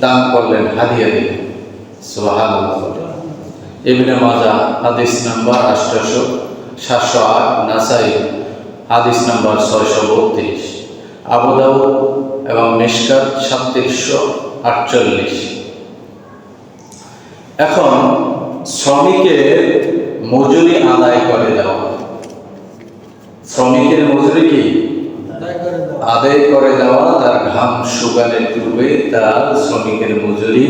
দান করলেন, হাদিয়া দিলেন। সোহান ইবনে মাজা হাদিস নাম্বার আঠারোশো সাতশো আট, নাসাই, হাদিস নাম্বার ছয়শো বত্রিশ। আবুদাউ এবং মিশকাত সাতত্রিশশো আটচল্লিশ। এখন শ্রমিকের মজুরি আদায় করে দেওয়া। শ্রমিকের মজুরি কি? আদায় করে দেওয়া তার ঘাম শুকানের পূর্বে তার শ্রমিকের মজুরি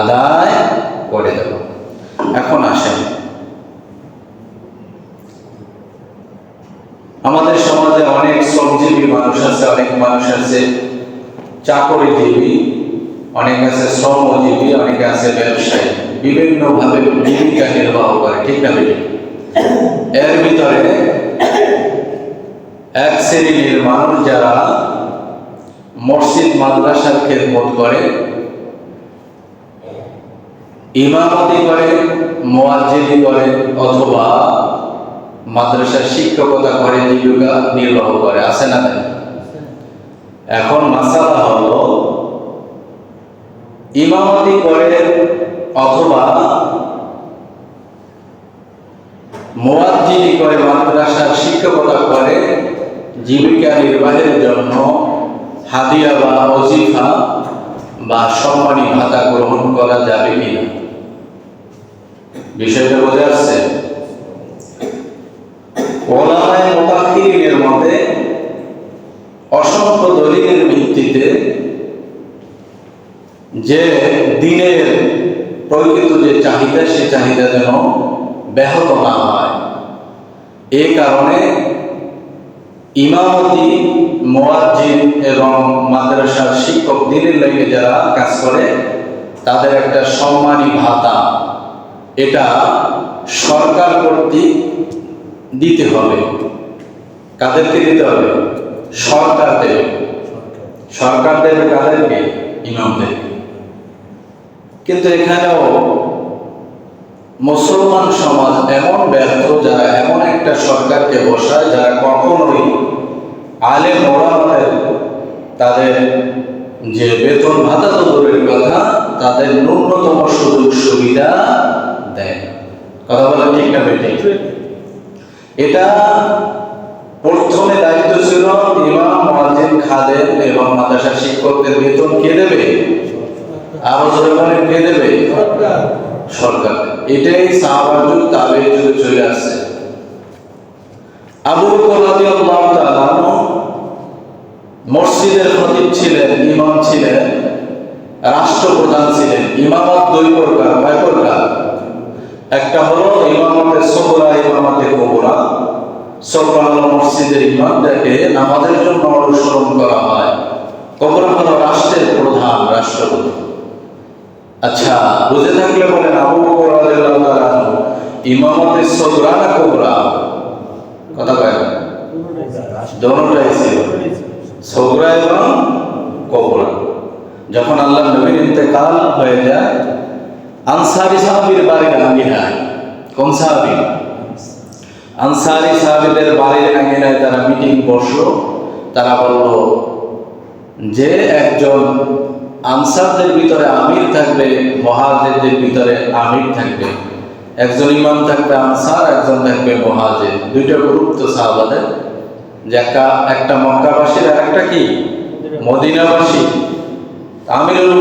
আদায় করে দেওয়া এখন আসেন। আমাদের সমাজে অনেক শ্রমজীবী মানুষ আছে, অনেক মানুষ আছে চাকরিজীবী, অনেক আছে শ্রমজীবী, অনেক আছে ব্যবসায়ী। বিভিন্ন ভাবে জীবিকা নির্বাহ করে, ঠিক না এর ভিতরে শ্রেণির মানুষ যারা মসজিদ মাদ্রাসার খেদমত করে, ইমামতি করে মোয়াজ্জিদি করে অথবা মাদ্রাসার শিক্ষকতা করে জীবিকা নির্বাহ করে, আছে না এখন মাসালা হলো, ইমামতি করে অথবা মোয়াজ্জিদি করে মাদ্রাসার শিক্ষকতা করে জীবিকা নির্বাহের জন্য হাদিয়া বা অজিফা বা সম্মানী ভাতা গ্রহণ করা যাবে কিনা? বিষয়টা বোঝা যাচ্ছে। ওলামায়ে মুতাকিরিনের মতে, অসংখ্য দলিলের ভিত্তিতে যে দিনের প্রকৃত যে চাহিদা, সে চাহিদা যেন ব্যাহত না হয়। এ কারণে ইমামতি মোয়াজ্জিন এবং মাদ্রাসার শিক্ষক দিনের লাগে যারা কাজ করে, তাদের একটা সম্মানী ভাতা। এটা সরকার কর্তৃক দিতে হবে। কাদেরকে দিতে হবে? সরকার দেবে সরকার দেবে কাদেরকে? ইমামদেরকে। কিন্তু এখানেও মুসলমান সমাজ এমন ব্যর্থ যারা এমন একটা সরকারকে বসায় যারা কখনোই আলে মোড়ামের তাদের যে বেতন ভাতা তো কথা, তাদের ন্যূনতম সুযোগ সুবিধা দেয় কথা বলা ঠিক না বেটে এটা প্রথমে দায়িত্ব ছিল ইমাম খাদেম এবং মাদ্রাসা শিক্ষকদের বেতন কে দেবে? আরও কে দেবে? সরকার। এটাই সাহাবার যুগ তাবের যুগে চলে আসছে রাদিয়াল্লাহু তাআলা মসজিদের খতিব ছিলেন, ইমাম ছিলেন, রাষ্ট্রপ্রধান ছিলেন, ইমামত দুই প্রকার, কয় প্রকার? একটা হলো ইমামতে সোহরা ইমামতে কোবরা। সোহরা মসজিদের ইমাম যাকে নামাজের জন্য অনুসরণ করা হয়। কোবরা হলো রাষ্ট্রের প্রধান রাষ্ট্রপতি। আচ্ছা বুঝে থাকলে বলেন, আবু ইমামতে সোহরা না কোবরা? কথা কয়? দোনোটাই ছিল। সোহরা এবং কোবরা। যখন আল্লাহ নবীর ইন্তেকাল হয়ে যায়, আনসারি সাহাবীর বাড়ির আঙ্গিনায়? কোন সাহাবী? আনসারি সাহাবীদের বাড়ির আঙ্গিনায় তারা মিটিং বসল। তারা বলল যে একজন আনসারদের ভিতরে আমির থাকবে মহাজেরদের ভিতরে আমির থাকবে। একজন ইমাম থাকবে, আনসার, একজন থাকবে মহাজের দুইটা গ্রুপ তো সাহাবাদের। যে একটা একটা মক্কাবাসীর আর একটা কি? মদিনাবাসী। আমিরুল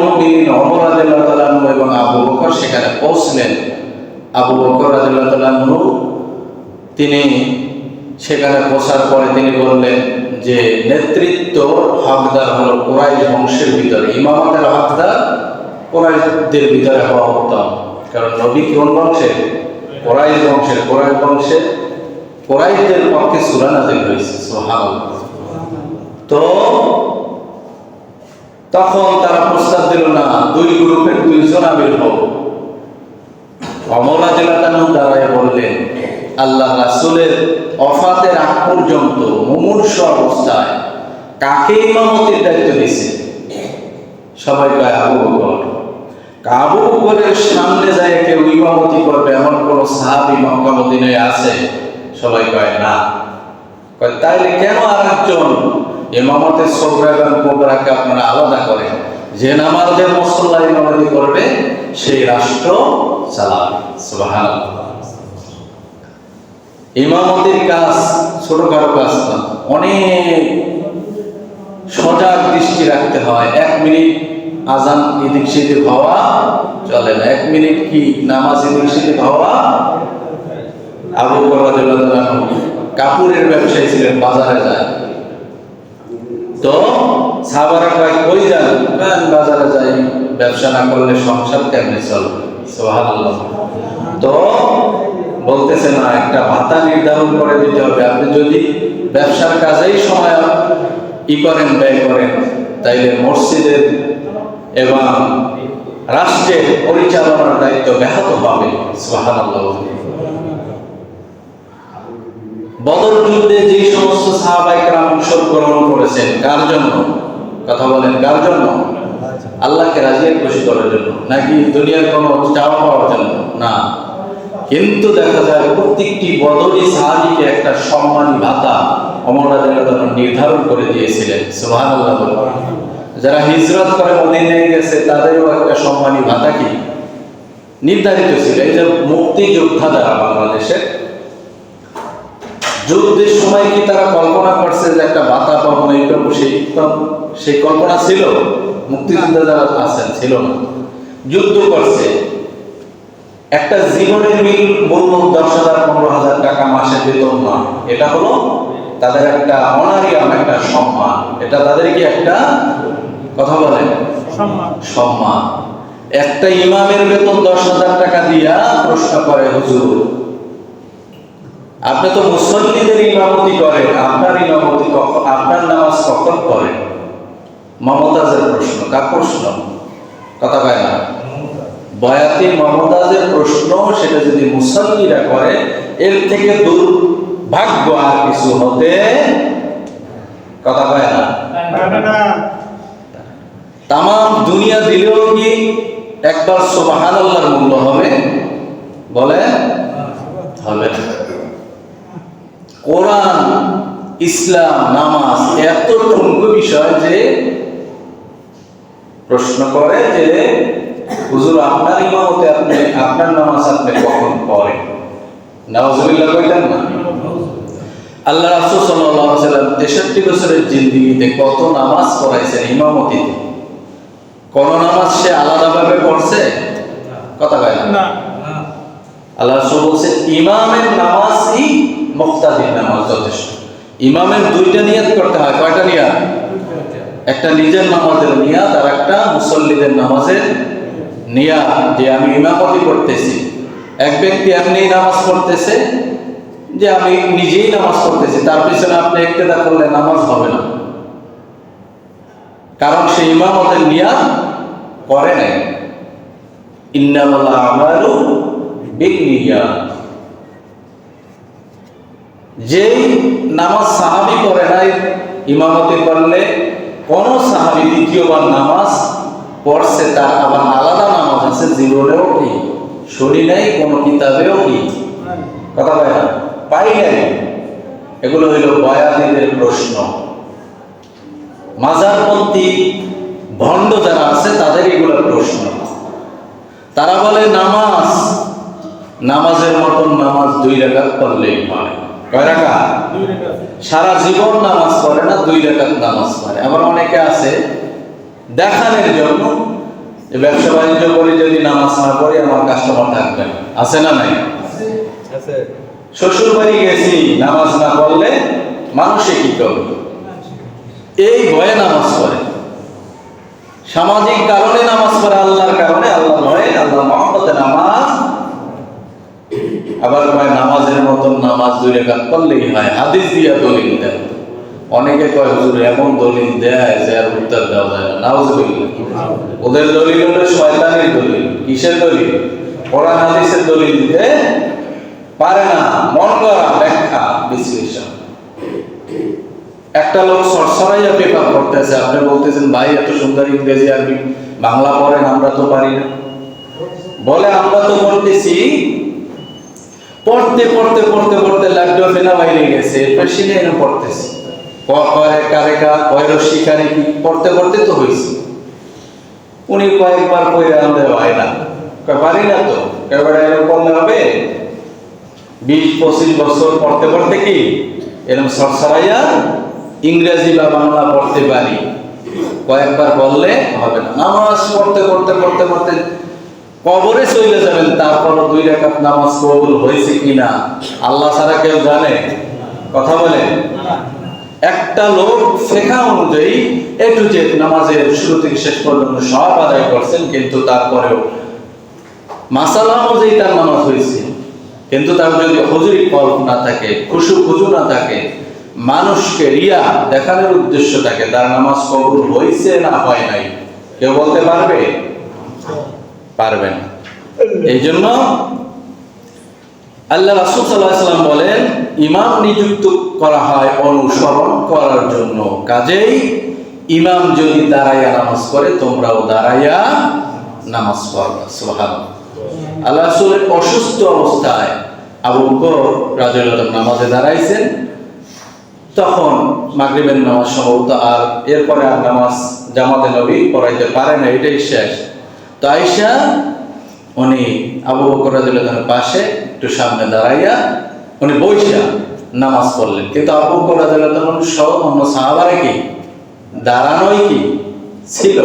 ওমর রাদিয়াল্লাহু তাআলা এবং আবু বকর সেখানে পৌঁছলেন। আবু বকর আনহু, তিনি সেখানে পৌঁছার পরে তিনি বললেন যে নেতৃত্ব হকদার হলো কোরাইশ বংশের ভিতরে। ইমামতের হকদার কোরাইশদের ভিতরে হওয়া উত্তম। কারণ নবী কোন বংশের কোরাইশ বংশের। কোরাইশ বংশের কোরাইশদের পক্ষে সূরা নাযিল হয়েছে, সুবহানাল্লাহ। তো তখন তারা প্রস্তাব দিল, না, দুই গ্রুপের দুইজন আমির হোক অমলা জেলাতানু দাঁড়ায় বললেন, আল্লাহ রাসূলের অফাতের আগ পর্যন্ত মুমূর্ষ অবস্থায় কাকে ইমামতির দায়িত্ব দিছে সবাই কয় আবু বকর। আবু বকরের সামনে যায় কেউ ইমামতি করবে এমন কোন সাহাবী মক্কা মদিনায় আছে? সবাই কয় না। কয়, তাইলে কেন আর একজন ইমামতের সবরা এবং কোবরাকে আপনারা আলাদা করেন? যে নামাজের মসল্লা ইমামতি করবে সেই রাষ্ট্র চালাবে। সুবহানাল্লাহ। ইমামতির কাজ ছোটখাটো কাজ না। অনেক সজাগ দৃষ্টি রাখতে হয়। এক মিনিট আজান এদিক সেদিক হওয়া চলে না। এক মিনিট কি নামাজ এদিক সেদিক হওয়া? আবু বকর কাপুরের ব্যবসায়ী ছিলেন বাজারে যায়। তো সাহাবারা কয় কই যান? "না, বাজারে যাই। ব্যবসা না করলে সংসার কেমনে চলবে? সুবহানাল্লাহ। তো বলতেছে না, একটা ভাতা নির্ধারণ করে দিতে হবে। আপনি যদি ব্যবসার কাজেই সময় ই করেন, ব্যয় করেন, তাইলে মসজিদের এবং রাষ্ট্রের পরিচালনার দায়িত্ব ব্যাহত হবে। বদর যুদ্ধে যে সমস্ত সাহাবাইকরাম অংশগ্রহণ করেছেন, কার জন্য? কথা বলেন, কার জন্য? আল্লাহকে রাজি খুশি করার জন্য। নাকি দুনিয়ার কোনো চাওয়া পাওয়ার জন্য? না। কিন্তু দেখা যায় প্রত্যেকটি বদলি সাহাবিকে একটা সম্মানী ভাতা অমর আনহু নির্ধারণ করে দিয়েছিলেন। বলুন। যারা হিজরত করে মদিনায় গেছে, তাদেরও একটা সম্মানী ভাতা কি? নির্ধারিত ছিল। এই যে মুক্তিযোদ্ধা যারা বাংলাদেশের, যুদ্ধের সময় কি তারা কল্পনা করছে যে একটা ভাতা পাবো এই পাবো সেই সেই কল্পনা ছিল। মুক্তিযোদ্ধা যারা আছেন, ছিল না। যুদ্ধ করছে। একটা জীবনের মিল মূল্য দশ হাজার পনেরো হাজার টাকা মাসে বেতন না। এটা হলো তাদের একটা অনারিয়াম একটা সম্মান। এটা তাদের কি একটা কথা বলেন সম্মান। সম্মান। একটা ইমামের বেতন দশ হাজার টাকা দিয়া প্রশ্ন করে হুজুর আপনি তো মুসল্লিদের ইমামতি করেন আপনার ইমামতি কখন আপনার নামাজ কখন করেন? মমতাজের প্রশ্ন কার প্রশ্ন? কথা কয় না। বয়াতি মমতাজের প্রশ্ন, সেটা যদি মুসল্লিরা করে, এর থেকে দুর্ভাগ্য আর কিছু হতে কথা কয় না তাম দুনিয়া দিলেও কি একবার সোবাহান আল্লাহর মূল্য হবে বলে, হবে। কোরআন, ইসলাম, নামাজ এত টঙ্কু বিষয় যে প্রশ্ন করে যে হুজুর আপনার ইমামতে আপনি আপনার নামাজ আপনি কখন পড়েন? নওয়াজুবিল্লাহ কইতেন না? আল্লাহ রাসূল সাল্লাল্লাহু আলাইহি সাল্লাম 63 বছরের জিন্দেগিতে কত নামাজ পড়াইছেন ইমামতিতে? কোন নামাজ সে আলাদাভাবে পড়ছে? কথা কয় না? না। আল্লাহ রাসূল বলছে ইমামের নামাজই মুক্তাদির নামাজ যথেষ্ট। ইমামের দুইটা নিয়ত করতে হয় কয়টা নিয়ত। একটা নিজের নামাজের নিয়াত আর একটা মুসল্লিদের নামাজের নিয়াত যে আমি ইমামতি করতেছি। এক ব্যক্তি এমনি নামাজ পড়তেছে যে আমি নিজেই নামাজ পড়তেছি, তার পিছনে আপনি ইক্তেদা করলে নামাজ হবে না। কারণ সে ইমামতের নিয়া করে নাই। ইন্নামাল আমালু বিন্নিয়াত যেই নামাজ সাহাবি করে নাই, ইমামতি করলে কোন সাহাবি দ্বিতীয়বার নামাজ পড়ছে তার আবার আলাদা নামাজ আছে জীবনেও কি শুনি নাই কোনো কিতাবেও কি? কথা পাই না? পাই নাই। এগুলো হইল বয়াদিদের প্রশ্ন। মাজারপন্থী ভণ্ড যারা আছে তাদের এগুলো প্রশ্ন। তারা বলে নামাজ নামাজের মতন নামাজ দুই পড়লেই হয় কয় রেখা? সারা জীবন নামাজ পড়ে না দুই রেখাত নামাজ পড়ে। আবার অনেকে আছে দেখানোর জন্য যে ব্যবসা বাণিজ্য করে যদি নামাজ না পড়ি আমার কাস্টমার থাকবে আছে না নাই? শ্বশুর বাড়ি গেছি নামাজ না পড়লে মানুষে কি করবে? এই ভয়ে নামাজ পড়ে। সামাজিক কারণে নামাজ পড়ে আল্লাহর কারণে আল্লাহ ভয়ে আল্লাহ মহব্বতে নামাজ। আবার নামাজের মতন নামাজ দুই রেখাত পড়লেই হয়। হাদিস দিয়া দলিল দেয় অনেকে কয়, হুজুর, এমন দলিল দেয় যে আর উত্তর দেওয়া যায় না। নাউজুবিল্লাহ। ওদের দলিল হলো শয়তানের দলিল। কিসের দলিল? কোরআন, হাদিসের দলিল দিতে পারে না। মন করা, ব্যাখ্যা, বিশ্লেষণ। একটা লোক সরসরাইয়া পেপার পড়তেছে। আপনি বলতেছেন, ভাই, এত সুন্দর ইংরেজি আরবি, বাংলা পড়েন, আমরা তো পারি না। বলে, আমরা তো বলতেছি পড়তে পড়তে পড়তে পড়তে, লাড্ডু ফেনা বাইরে গেছে। পেশিনে এনে পড়তেছে। ক- কারেকা কয় রশ্মি কি? পড়তে পড়তে তো হয়েছে। উনি কয়েকবার কইরা আমাদের হয় না। পারি না তো? এবারে এরকম হবে? বিশ, পঁচিশ বছর পড়তে পড়তে কি? এরকম সরসরাইয়া ইংরেজি বা বাংলা পড়তে পারি। কয়েকবার বললে হবে না। নামাজ পড়তে পড়তে পড়তে পড়তে কবরে চলে যাবেন তারপর দুই রেখাত নামাজ কবুল হয়েছে কিনা? আল্লাহ ছাড়া কেউ জানে? কথা বলেন? একটা লোক শেখা অনুযায়ী এ টু জেড নামাজের শুরু থেকে শেষ পর্যন্ত সব আদায় করছেন কিন্তু তারপরেও মাসালা অনুযায়ী তার নামাজ হয়েছে। কিন্তু তার যদি হজুরি কল্প না থাকে খুশু খুজু না থাকে মানুষকে রিয়া দেখানোর উদ্দেশ্য থাকে তার নামাজ কবুল হয়েছে না হয় নাই কেউ বলতে পারবে? পারবে না। এই জন্য আল্লাহ রাসূল সাল্লাম বলেন, ইমাম নিযুক্ত করা হয় অনুসরণ করার জন্য। কাজেই ইমাম যদি দাঁড়াইয়া নামাজ পড়ে, তোমরাও দাঁড়াইয়া নামাজ পড়বা সুবহানাল্লাহ। আল্লাহ রাসূলের অসুস্থ অবস্থায় আবু বকর আনহু নামাজে দাঁড়াইছেন। তখন মাগরিবের নামাজ সম্ভবত আর এরপরে আর নামাজ জামাতে নবী পড়াইতে পারে না, এটাই শেষ। তো আয়েশা উনি আবু বকর পাশে একটু সামনে দাঁড়াইয়া উনি বইসা নামাজ পড়লেন। কিন্তু আবু বকর সহ অন্য সাহাবারা কি? দাঁড়ানোই কি? ছিল।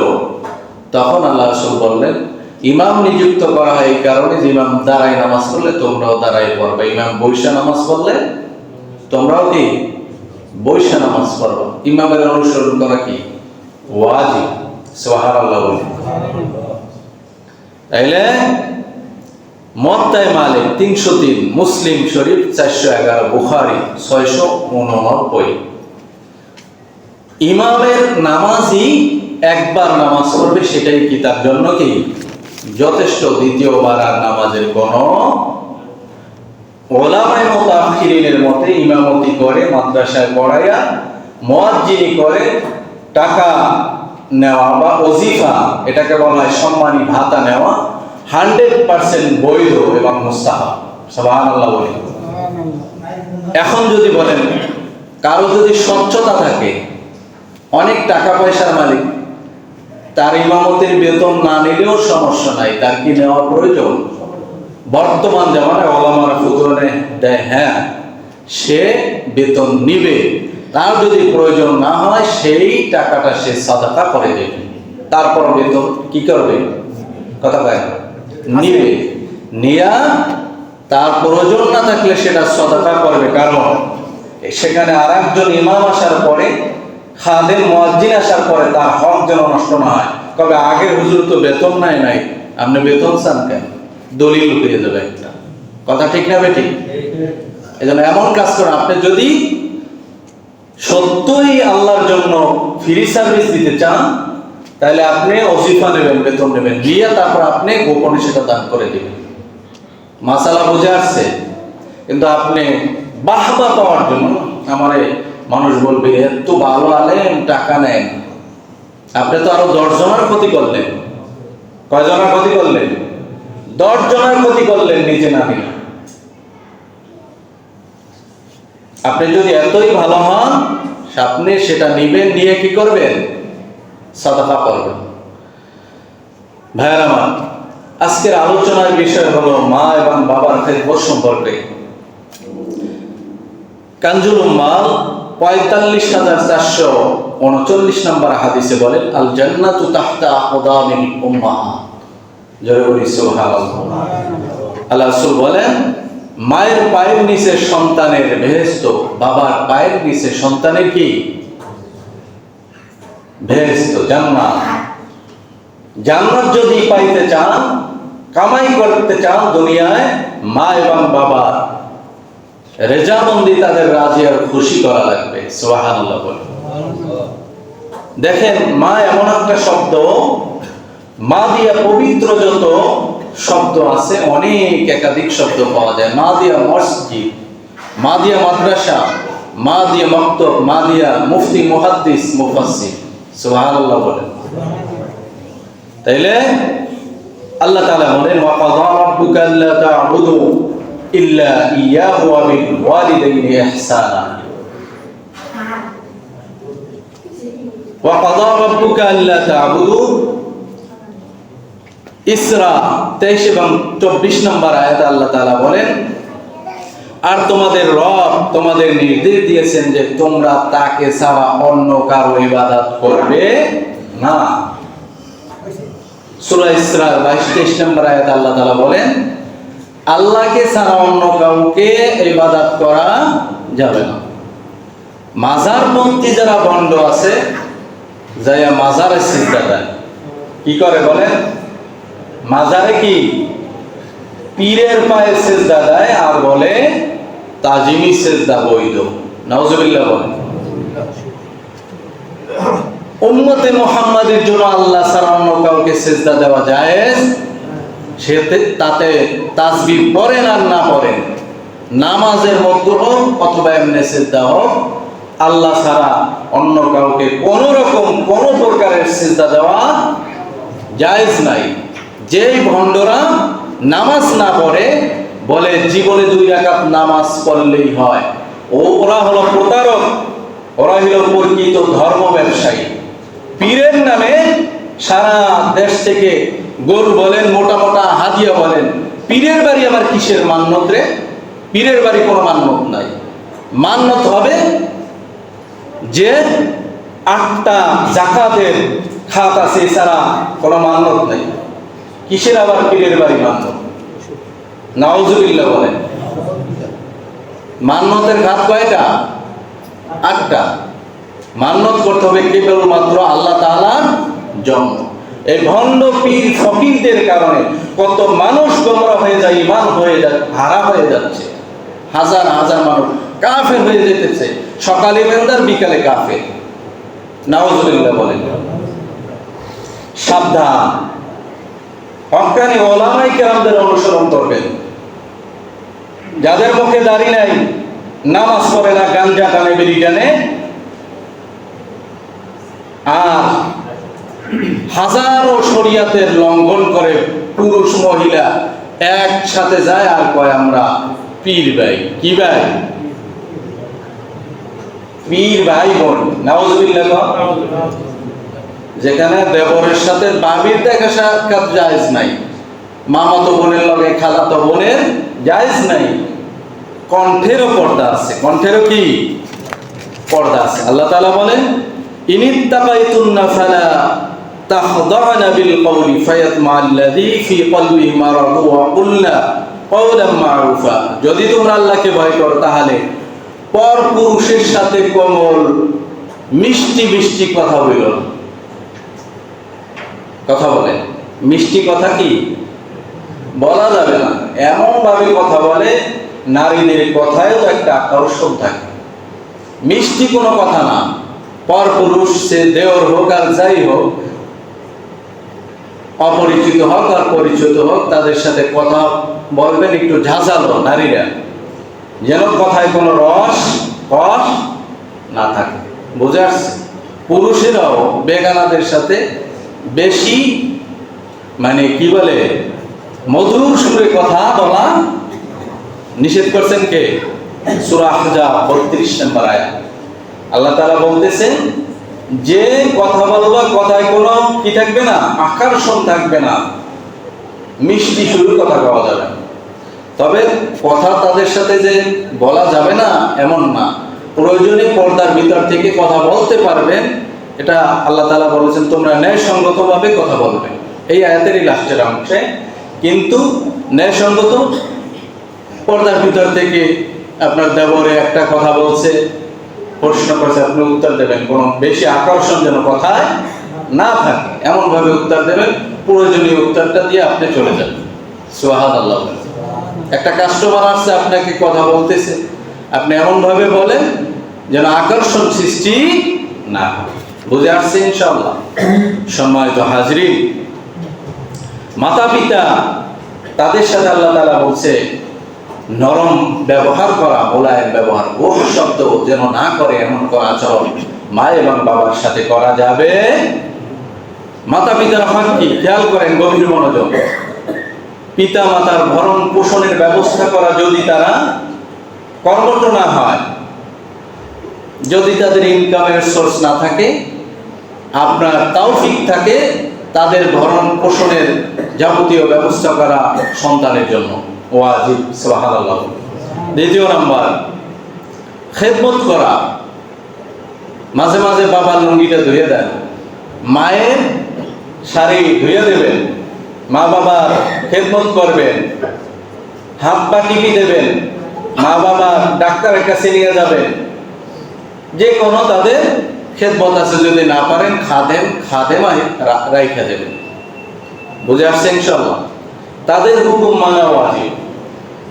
তখন আল্লাহ রাসূল বললেন, ইমাম নিযুক্ত করা হয় এই কারণে যে ইমাম দাঁড়াই নামাজ পড়লে তোমরাও দাঁড়াই পড়বে। ইমাম বৈশা নামাজ পড়লে তোমরাও কি? বৈশা নামাজ পড়বে। ইমামের অনুসরণ করা কি? ওয়াজিব। সুবহানাল্লাহ বলি তাইলে মত্তায় মালিক তিনশো তিন মুসলিম শরীফ চারশো এগারো, বুখারি ছয়শো উননব্বই। ইমামের নামাজই একবার নামাজ পড়বে সেটাই কি তার জন্য কি? যথেষ্ট দ্বিতীয়বার আর নামাজের কোন ওলামায় মুতাআখিরিনের মতে ইমামতি করে মাদ্রাসায় পড়াইয়া মুয়াজ্জিনি করে টাকা নেওয়া বা ওজিফা এটাকে বলা হয় সম্মানী ভাতা নেওয়া, হান্ড্রেড পার্সেন্ট বৈধ এবং মুস্তাহাব। সুবহানাল্লাহ বলি। এখন যদি বলেন, কারও যদি স্বচ্ছতা থাকে, অনেক টাকা পয়সার মালিক, তার ইমামতির বেতন না নিলেও সমস্যা নাই, তার কি নেওয়া প্রয়োজন? বর্তমান জামানায় ওলামারা ফুতুরনে দেয় হ্যাঁ সে বেতন নিবে। তার যদি প্রয়োজন না হয় সেই টাকাটা সে সাদাকা করে দেবে। তারপর বেতন কি করবে? কথা কয় নিবে। নিয়া তার প্রয়োজন না থাকলে সেটা সদাকা করবে। কারণ সেখানে আর একজন ইমাম আসার পরে খাদেম মুয়াজ্জিন আসার পরে তার হক যেন নষ্ট না হয়। কবে আগের হুজুর তো বেতন নাই নাই। আপনি বেতন চান কেন? দলিল পেয়ে যাবে একটা। কথা ঠিক না বেটি? এই জন্য এমন কাজ করেন। আপনি যদি সত্যই আল্লাহর জন্য ফ্রি সার্ভিস দিতে চান, তাহলে আপনি অজিফা নেবেন, বেতন নেবেন। নিয়ে তারপর আপনি গোপনে সেটা দান করে দিবেন। মাসালা বুঝে আসছে? কিন্তু আপনি বাহবা পাওয়ার জন্য আমারে মানুষ বলবে, এত ভালো আলেন টাকা নেন। আপনি তো আরও দশ জনের ক্ষতি করলেন। কয়জনের ক্ষতি করলেন? দশ জনের ক্ষতি করলেন নিজে না নিয়ে আপনি যদি এতই ভালো হন আপনি সেটা নিবেন, নিয়ে কি করবেন? সাদাকা করবেন। ভাইয়ার আমার, আজকের আলোচনার বিষয় হলো মা এবং বাবার খেদমত সম্পর্কে। কাঞ্জুল উম্মাল পঁয়তাল্লিশ হাজার চারশো উনচল্লিশ নম্বর হাদিসে বলেন আল জান্নাতু তাহতা উম্মাহাত জয় বলি, সুবহানাল্লাহ। আল্লাহ রাসূল বলেন মায়ের পায়ের নিচে সন্তানের বেহেস্ত বাবার পায়ের নিচে সন্তানের কি? বেহেস্ত জান্নাত। জান্নাত যদি পাইতে চান, কামাই করতে চান দুনিয়ায়, মা এবং বাবা রেজামন্দি তাদের রাজি আর খুশি করা লাগবে। সোহানুল্লাহ বলে দেখেন, মা এমন একটা শব্দ, মা দিয়া পবিত্র যত শব্দ আছে, অনেক একাধিক শব্দ পাওয়া যায়। মা দিয়া মসজিদ মা দিয়া মাদ্রাসা মা দিয়া মক্তব মা দিয়া মুফতি মুহাদ্দিস, মুফাসসির। সুবহানাল্লাহ বলেন। তাইলে আল্লাহ তাআলা বলেন, ওয়া কাযা রাব্বুকা আল্লা তা'বুদু ইল্লা ইয়াহু ওয়া বিল ওয়ালিদাইনি ইহসানা। ওয়া কাদা রাব্বুকা আল্লা তা'বুদু ইসরা 23 এবং 24 নম্বর আয়াতে আল্লাহ তালা বলেন, আর তোমাদের রব তোমাদের নির্দেশ দিয়েছেন যে তোমরা তাকে ছাড়া অন্য কারও ইবাদত করবে না। সূরা ইসরার 22 23 নম্বর আয়াতে আল্লাহ তাআলা বলেন, আল্লাহকে ছাড়া অন্য কাউকে ইবাদত করা যাবে না। মাজারপন্থী যারা বন্ড আছে, যাইয়া মাজারে সিজদা দেয়। কি করে বলেন? মাজারে কি? পীরের পায়ে সেজদা দেয় আর বলে তাজিমি সেজদা বৈধ। নাউজুবিল্লাহ বলে উম্মতে মুহাম্মাদের জন্য আল্লাহ ছাড়া অন্য কাউকে সেজদা দেওয়া জায়েজ? সে তাতে তাসবিহ পড়েন আর না পড়েন। নামাজের মধ্যে হোক অথবা এমনি সেজদা হোক, আল্লাহ ছাড়া অন্য কাউকে কোন রকম কোন প্রকারের সেজদা দেওয়া জায়েজ নাই। যেই ভণ্ডরা নামাজ না পড়ে, বলে জীবনে দুই রাকাত নামাজ পড়লেই হয়। ও, ওরা হলো প্রতারক, ওরা হলো পরিচিত ধর্ম ব্যবসায়ী। পীরের নামে সারা দেশ থেকে গরু বলেন, মোটা মোটা হাদিয়া বলেন, পীরের বাড়ি আবার কিসের মান্যত রে? পীরের বাড়ি কোনো মান্যত নাই। মান্যত হবে যে আটটা জাকাতের খাত আছে, এছাড়া কোনো মান্যত নেই। কিসের আবার পীরের বাড়ি মান্যত নাউজুবিল্লাহ বলেন। মান্যতের খাত কয়টা? আটটা। মান্যত করতে হবে কেবলমাত্র আল্লাহ তাআলার জন্য। এই ভণ্ড পীর ফকিরদের কারণে কত মানুষ গোমরা হয়ে যায় ইমান হয়ে যায় হারা হয়ে যাচ্ছে। হাজার হাজার মানুষ কাফের হয়ে যেতেছে। সকালে মেন্দার বিকালে কাফের। নাউজুবিল্লাহ বলেন। সাবধান। হকানি ওলামাই কেরামদের অনুসরণ করবেন। যাদের মুখে দাড়ি নাই, নামাজ পড়ে না, গাঞ্জা টানে বেরি টানে। আর হাজারো শরিয়াতের লঙ্ঘন করে পুরুষ মহিলা একসাথে যায়, আর কয় আমরা, পীর ভাই। কি ভাই? পীর ভাই বোন। নাউজুবিল্লাহ যেখানে দেবরের সাথে বাবির দেখা সাক্ষাৎ জায়েজ নাই। মামা মামাতো বোনের লগে খালাতো বোনের জায়েজ নাই। কণ্ঠেরও পর্দা আছে। কণ্ঠেরও কি? পর্দা আছে। আল্লাহ তাআলা বলেন ইনিত্তাকাইতুন্না ফালা তাখদা'না বিল কওলি ফায়াতমা আল্লাযী যদি তোমরা আল্লাহকে ভয় করো, তাহলে পর পুরুষের সাথে কোমল, মিষ্টি মিষ্টি কথা বলো। কথা বলে। মিষ্টি কথা কি? বলা যাবে না। এমন ভাবে কথা বলে, নারীদের কথায়ও একটা আকর্ষণ থাকে। মিষ্টি কোনো কথা না। পর পুরুষ সে দেওর হোক আর যাই হোক, অপরিচিত হোক আর পরিচিত হোক, তাদের সাথে কথা বলবেন একটু ঝাঁঝালো নারীরা। যেন কথায় কোনো রস, কষ না থাকে। বুঝে আসছে? পুরুষেরাও বেগানাদের সাথে বেশি মানে কি বলে, মধুর সুরে কথা বলা নিষেধ করছেন কে? সূরা আহজাব 32 নম্বর আয়াত। আল্লাহ তাআলা বলতেছেন, যে কথা বলবা কথায় কোনো কি থাকবে না? আকর্ষণ থাকবে না। মিষ্টি সুরে কথা কওয়া যাবে। তবে কথা তাদের সাথে যে বলা যাবে না, এমন না। প্রয়োজনে পর্দার ভিতর থেকে কথা বলতে পারবেন এটা আল্লাহ তালা বলেছেন, তোমরা ন্যায়সঙ্গতভাবে কথা বলবে। এই আয়াতেরই লাস্টের অংশে। কিন্তু ন্যায়সঙ্গত পর্দার ভিতর থেকে আপনার দেবরে একটা কথা বলছে, প্রশ্ন করছে, আপনি উত্তর দেবেন। কোনো বেশি আকর্ষণ যেন কথায় না থাকে, এমনভাবে উত্তর দেবেন, প্রয়োজনীয় উত্তরটা দিয়ে আপনি চলে যাবেন সোহাদ আল্লাহ একটা কাস্টমার আসছে, আপনাকে কথা বলতেছে। আপনি এমনভাবে বলেন যেন আকর্ষণ সৃষ্টি না হয়। বুঝে আসছে ইনশাআল্লাহ। সম্মানিত হাজরিন মাতা পিতা তাদের সাথে আল্লাহ তাআলা বলছে, নরম ব্যবহার করা, মোলায়েম ব্যবহার ও শব্দ যেন না করে, এমন করা আচরণ মা এবং বাবার সাথে করা যাবে মাতা পিতার হক কি? খেয়াল করেন গভীর মনোযোগ। পিতা মাতার ভরণ পোষণের ব্যবস্থা করা যদি তারা কর্মঠ না হয়, যদি তাদের ইনকামের সোর্স না থাকে আপনার তৌফিক থাকে তাদের ভরণ পোষণের যাবতীয় ব্যবস্থা করা সন্তানের জন্য। ওয়াজিব, সুবহানাল্লাহ। দ্বিতীয় নাম্বার, খেদমত করা। মাঝে মাঝে বাবার লুঙ্গিটা ধুয়ে দেন। মায়ের শাড়ি ধুয়ে দেবেন। মা বাবার খেদমত করবেন। হাত পা টিপি দেবেন। মা বাবার ডাক্তারের কাছে নিয়ে যাবেন। যে কোনো তাদের খেদমত আছে, যদি না পারেন খাদেম খাদেমাই রাইখা দেবেন। বুঝে আসছে ইনশাল্লাহ তাদের হুকুম মানা ওয়াজিব।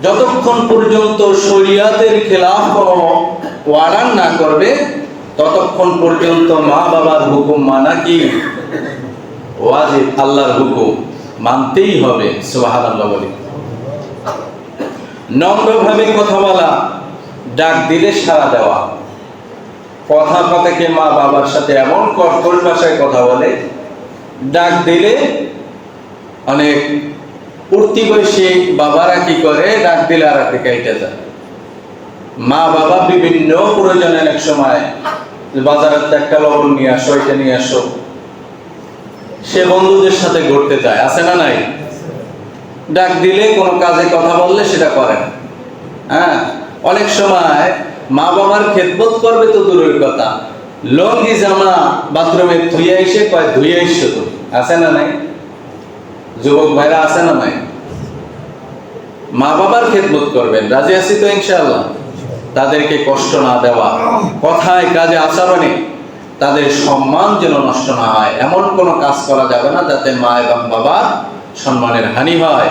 যতক্ষণ পর্যন্ত শরিয়াতের খেলাফ কোনো ওয়ারান না করবে, ততক্ষণ পর্যন্ত মা বাবার হুকুম মানা কি? ওয়াজিব, আল্লাহর হুকুম। মানতেই হবে, সুবহানাল্লাহ বলি। নম্রভাবে কথা বলা, ডাক দিলে সাড়া দেওয়া। কথা কথাকে মা বাবার সাথে এমন কঠোর ভাষায় কথা বলে, ডাক দিলে অনেক প্রতিবেশী বাবারা কি করে? ডাক দিলে আর একটা কাইটা যায়। মা বাবা বিভিন্ন প্রয়োজনে অনেক সময় বাজারের একটা লবণ নিয়ে আসো, এটা নিয়ে আসো। সে বন্ধুদের সাথে ঘুরতে যায়, আছে না নাই? ডাক দিলে কোনো কাজে কথা বললে সেটা করে হ্যাঁ অনেক সময় মা বাবার খেদমত করবে তো দূরের কথা। লঙ্গি, জামা, বাথরুমে ধুয়ে এসে কয় ধুয়ে এসছো তো আছে না নাই? যুবক ভাইরা আছে না নাই? মা বাবার খেদমত করবেন, রাজি আছি তো ইনশাআল্লাহ? তাদেরকে কষ্ট না দেওয়া, কথায় কাজে আচরণে তাদের সম্মান যেন নষ্ট না হয়। এমন কোনো কাজ করা যাবে না যাতে মা এবং বাবার সম্মানের হানি হয়।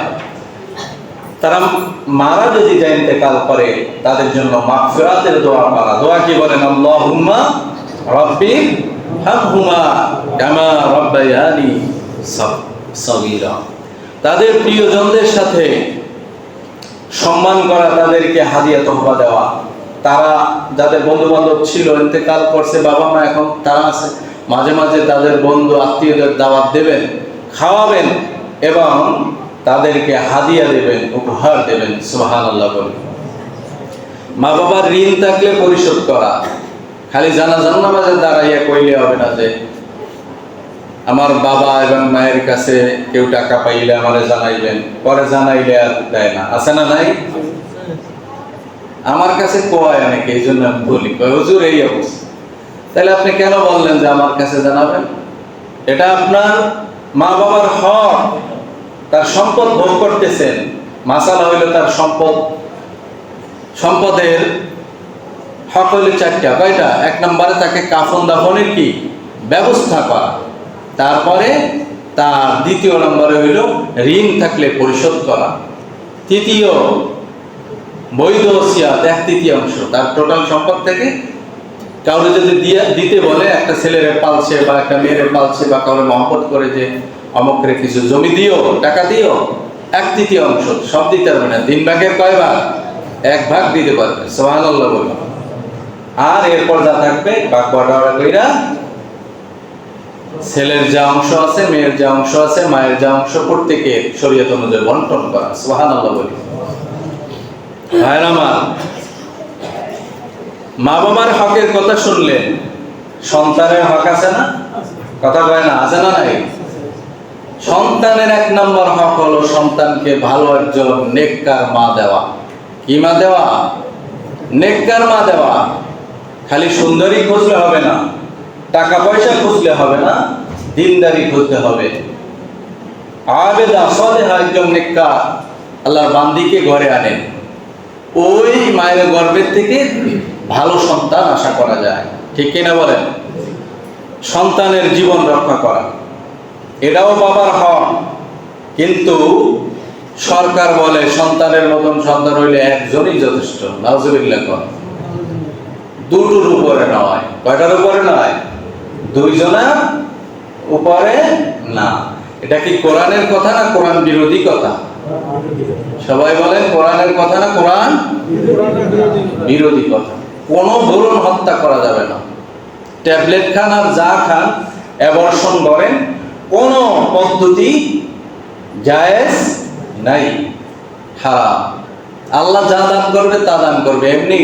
তারা মারা যদি যা ইন্তেকাল করে, তাদের জন্য মাগফিরাতের দোয়া করা। দোয়া কি বলেন? আল্লাহুম্মা রাব্বি হামহুমা কামা রাব্বায়ানি সাগ- সাগীরা। তাদের প্রিয়জনদের সাথে সম্মান করা, তাদেরকে হাদিয়া তোহফা দেওয়া। তারা যাদের বন্ধু বান্ধব ছিল, ইন্তেকাল করছে, বাবা মা এখন তারা আছে, মাঝে মাঝে তাদের বন্ধু আত্মীয়দের দাওয়াত দেবেন, খাওয়াবেন এবং তাদেরকে হাদিয়া দেবেন উপহার দেবেন সুহান আল্লাহ বলে। মা বাবার ঋণ থাকলে পরিশোধ করা। খালি জানা জানা মাঝে দাঁড়াইয়া কইলে হবে না যে আমার বাবা এবং মায়ের কাছে কেউ টাকা পাইলে আমারে জানাইবেন পরে জানাইলে আর দেয় না। আছে না নাই? আমার কাছে কোয়ায় অনেকে এই জন্য আমি বলি কয়, হুজুর এই অবস্থা। তাহলে আপনি কেন বললেন যে আমার কাছে জানাবেন? এটা আপনার মা বাবার হক। তার সম্পদ ভোগ করতেছেন। মাসালা হইল তার সম্পদ। সম্পদের হক হইল চারটা। কয়টা? এক নম্বরে তাকে কাফন দাফনের কি? ব্যবস্থা করা। তারপরে তার দ্বিতীয় নম্বরে হইল ঋণ থাকলে পরিশোধ করা। তৃতীয় বৈধ সিয়াত এক তৃতীয়াংশ। তার টোটাল সম্পদ থেকে কাউরে যদি দিয়ে দিতে বলে, একটা ছেলেরে পালছে বা একটা মেয়েরে পালছে বা কাউরে মহব্বত করে যে অমকরে কিছু জমি দিও, টাকা দিও। এক তৃতীয় অংশ, সব দিতে পারবে না। তিন ভাগের কয় ভাগ? এক ভাগ দিতে পারবে। সোহান বলবে আর এরপর যা থাকবে বাটোয়ারা কইরা, ছেলের যা অংশ আছে, মেয়ের যা অংশ আছে, মায়ের যা অংশ প্রত্যেকে শরীয়ত অনুযায়ী বন্টন করা। সোহান আল্লাহ বলি। ভাইয়ের আমার, মা বাবার হকের কথা শুনলেন সন্তানের হক আছে না? কথা কয় না, আছে না নাই? সন্তানের এক নম্বর হক হলো সন্তানকে ভালো একজন নেককার মা দেওয়া। কি মা দেওয়া? নেককার মা দেওয়া। খালি সুন্দরী খুঁজলে হবে না টাকা পয়সা খুঁজলে হবে না, দিনদারি খুঁজতে হবে। আবেদা সদেহা একজন নেককার, আল্লাহর বান্দিকে ঘরে আনেন ওই মায়ের গর্ভের থেকে ভালো সন্তান আশা করা যায়। ঠিক কিনা বলেন? সন্তানের জীবন রক্ষা করা। এটাও বাবার হক। কিন্তু সরকার বলে সন্তানের মতন সন্তান হইলে একজনই যথেষ্ট নাজুবিল্লাহ কর। দুটোর উপরে নয়। কয়টার উপরে নয়? দুইজনের উপরে না। এটা কি কোরআনের কথা না কোরআন বিরোধী কথা? সবাই বলেন কোরআনের কথা না কোরআন বিরোধী কথা। কোনো ভ্রূণ হত্যা করা যাবে না। ট্যাবলেট খান আর যা খান অ্যাবর্ষণ করেন কোন পদ্ধতি জায়েজ নাই। হারাম। আল্লাহ যা দান করবে তা দান করবে। এমনি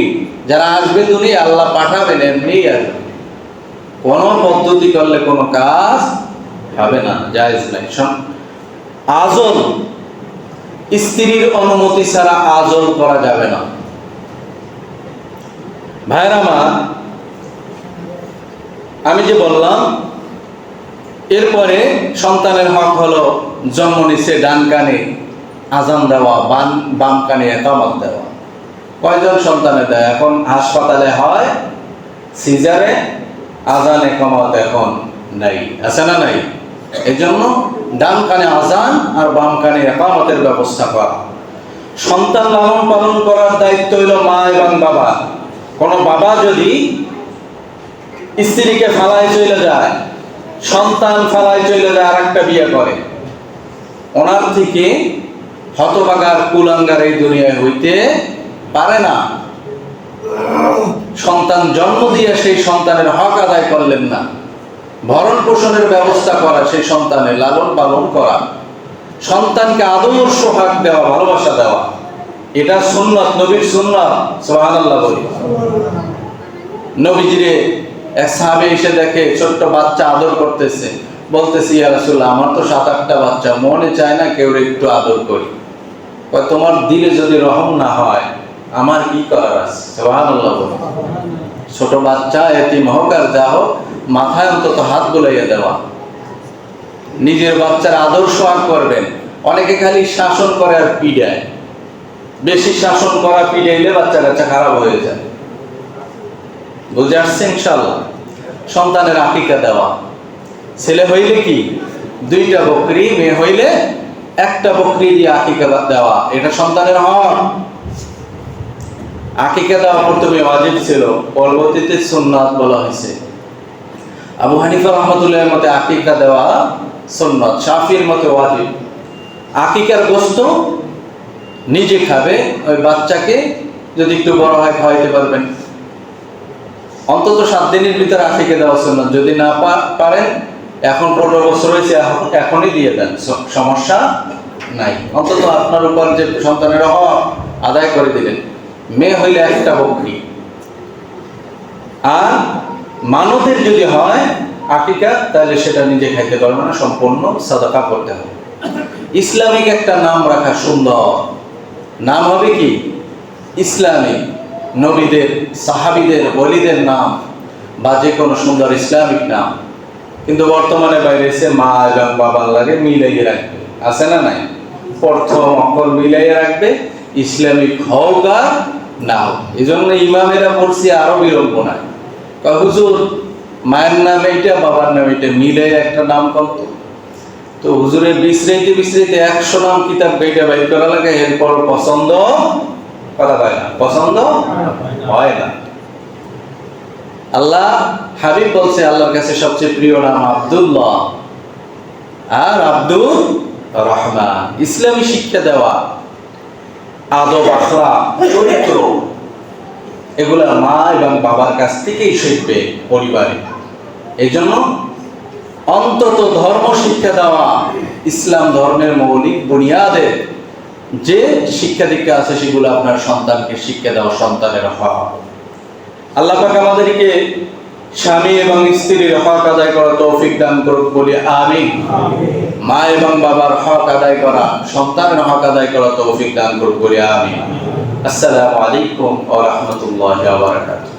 যারা আসবে দুনিয়া আল্লাহ পাঠাবেন এমনি আসবে। কোনো পদ্ধতি করলে কোনো কাজ হবে না, জায়েজ নাই। আজল স্ত্রীর অনুমতি ছাড়া আজল করা যাবে না। ভাইরা আমার, আমি যে বললাম এরপরে সন্তানের হক হলো জন্ম নিচ্ছে ডান কানে আজান দেওয়া বান বাম কানে একামত দেওয়া। কয়জন সন্তানে দেয়? এখন হাসপাতালে হয়, সিজারে আজান একামত এখন নাই। আছে না নাই? এই জন্য ডান কানে আজান আর বাম কানে একামতের ব্যবস্থা করা। সন্তান লালন পালন করার দায়িত্ব হইল মা এবং বাবা। কোনো বাবা যদি স্ত্রীকে ফালায় চলে যায় সন্তান ফালায় চলে যায় আর একটা বিয়ে করে। ওনার থেকে হতবাগার কুলাঙ্গার এই দুনিয়ায় হইতে পারে না। সন্তান জন্ম দিয়ে সেই সন্তানের হক আদায় করলেন না। ভরণ পোষণের ব্যবস্থা করা, সেই সন্তানের লালন পালন করা। সন্তানকে আদর্শ হক দেওয়া, ভালোবাসা দেওয়া। এটা সুন্নত, নবীর সুন্নত, সুবহানাল্লাহ বলি। নবীজিরে এক সাহাবে এসে দেখে ছোট্ট বাচ্চা আদর করতেছে। বলতেছি, ইয়া রাসূলুল্লাহ, আমার তো সাত, আটটা বাচ্চা, মনে চায় না কেউ একটু আদর করি। তোমার দিলে যদি রহম না হয়, আমার কি করার আছে? সুবহানাল্লাহ ছোট বাচ্চা, এতিম হোক আর যা হোক, মাথায় অন্তত হাত বুলাইয়া দেওয়া। নিজের বাচ্চার আদর্শ আর করবেন। অনেকে খালি শাসন করে আর পিডায়। বেশি শাসন করা পিডাইলে বাচ্চা কাচ্চা খারাপ হয়ে যায়। বুঝে আসছে ইনশাল্লাহ সন্তানের আকিকা দেওয়া। ছেলে হইলে কি? দুইটা বকরি, মেয়ে হইলে একটা বকরি দিয়ে আকিকা দেওয়া। এটা সন্তানের হক। আকিকা দেওয়া প্রথমে ওয়াজিব ছিল, পরবর্তীতে সুন্নাত বলা হয়েছে। আবু হানিফা রহমতুল্লাহের মতে আকিকা দেওয়া সুন্নাত, শাফির মতে ওয়াজিব। আকিকার গোস্ত নিজে খাবে, ওই বাচ্চাকে যদি একটু বড় হয় খাওয়াইতে পারবেন। অন্তত সাত দিনের ভিতরে আফিকে দেওয়া সুন্নাত। যদি না পারেন, এখন পনেরো বছর হয়েছে এখনই দিয়ে দেন। সমস্যা নাই। অন্তত আপনার উপর যে সন্তানের হক, আদায় করে দিলেন। মেয়ে হইলে একটা বকরি। আর মানতের যদি হয় আকিকা, তাহলে সেটা নিজে খাইতে পারবে না, সম্পূর্ণ সাদাকা করতে হবে। ইসলামিক একটা নাম রাখা সুন্দর। নাম হবে কি? ইসলামিক। নবীদের, সাহাবিদের বলিদের নাম বা যে কোনো সুন্দর ইসলামিক নাম, কিন্তু বর্তমানে বাইরে এসে মা এবং বাবার লাগে মিলাইয়ে রাখবে। আছে না নাই? প্রথম অক্ষর মিলাইয়ে রাখবে, ইসলামিক হোক আর না হোক। এই জন্য ইমামেরা পড়ছি আরও বিরম্ব নাই। হুজুর, মায়ের নাম এইটা বাবার নাম এইটা মিলে একটা নাম কত তো। হুজুরের বিশ্রাইতে বিশ্রাইতে একশো নাম কিতাব বইটা বাইর করা লাগে এরপর পছন্দ কথা হয় না। পছন্দ? হয় না। আল্লাহ হাবিব বলছে, আল্লাহর কাছে সবচেয়ে প্রিয় নাম আব্দুল্লাহ। আর আব্দুল রহমান। ইসলামী শিক্ষা দেওয়া, আদব চরিত্র, এগুলা মা এবং বাবার কাছ থেকেই শিখবে পরিবারে। এই জন্য অন্তত ধর্ম শিক্ষা দেওয়া, ইসলাম ধর্মের মৌলিক বুনিয়াদের যে শিক্ষা দীক্ষা আছে সেগুলো আপনার সন্তানকে শিক্ষা দেওয়া সন্তানের হক। আল্লাহ পাক আমাদেরকে স্বামী এবং স্ত্রীর হক আদায় করা তৌফিক দান করুক বলি আমি মা এবং বাবার হক আদায় করা সন্তানের হক আদায় করা তৌফিক দান করুক বলি আমি আসসালামু আলাইকুম ওয়া রাহমাতুল্লাহি ওয়া বারাকাতুহু।